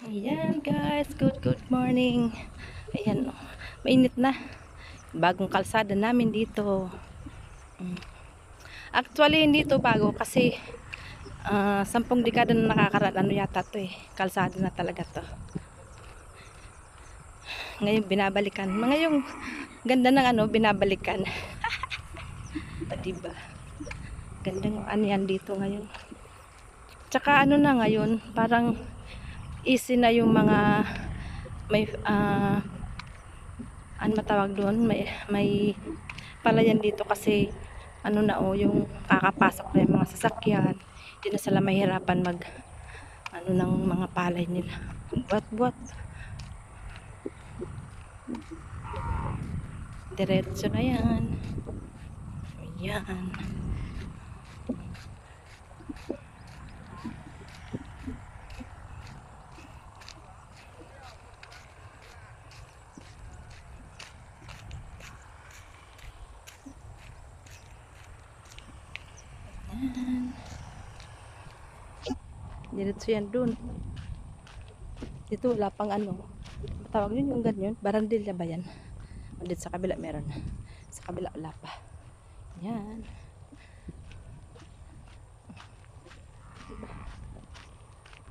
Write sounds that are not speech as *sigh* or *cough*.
Ayan guys, good good morning. Ayan, oh, mainit na. Bagong kalsada namin dito. Mm. Actually, hindi to bago kasi ah, sampung dekada na nakakaraan. Ano yata to eh. Kalsada na talaga to. Ngayon binabalikan. Mga yung ganda ng ano, binabalikan. *laughs* o, diba? Gandang ano yan dito ngayon. Tsaka ano na ngayon, parang easy na yung mga may ah ano matawag doon? May may palayan dito kasi ano na oh yung kakapasok na yung mga sasakyan. Hindi na sila mahirapan mag ano ng mga palay nila. Buat buat diretso na yan. Ayan Diretso yan dun. Dito wala pang ano. Tawag yun yung ganyan. Barandilla ba yan? Dito sa kabila meron. Sa kabila wala pa. Yan.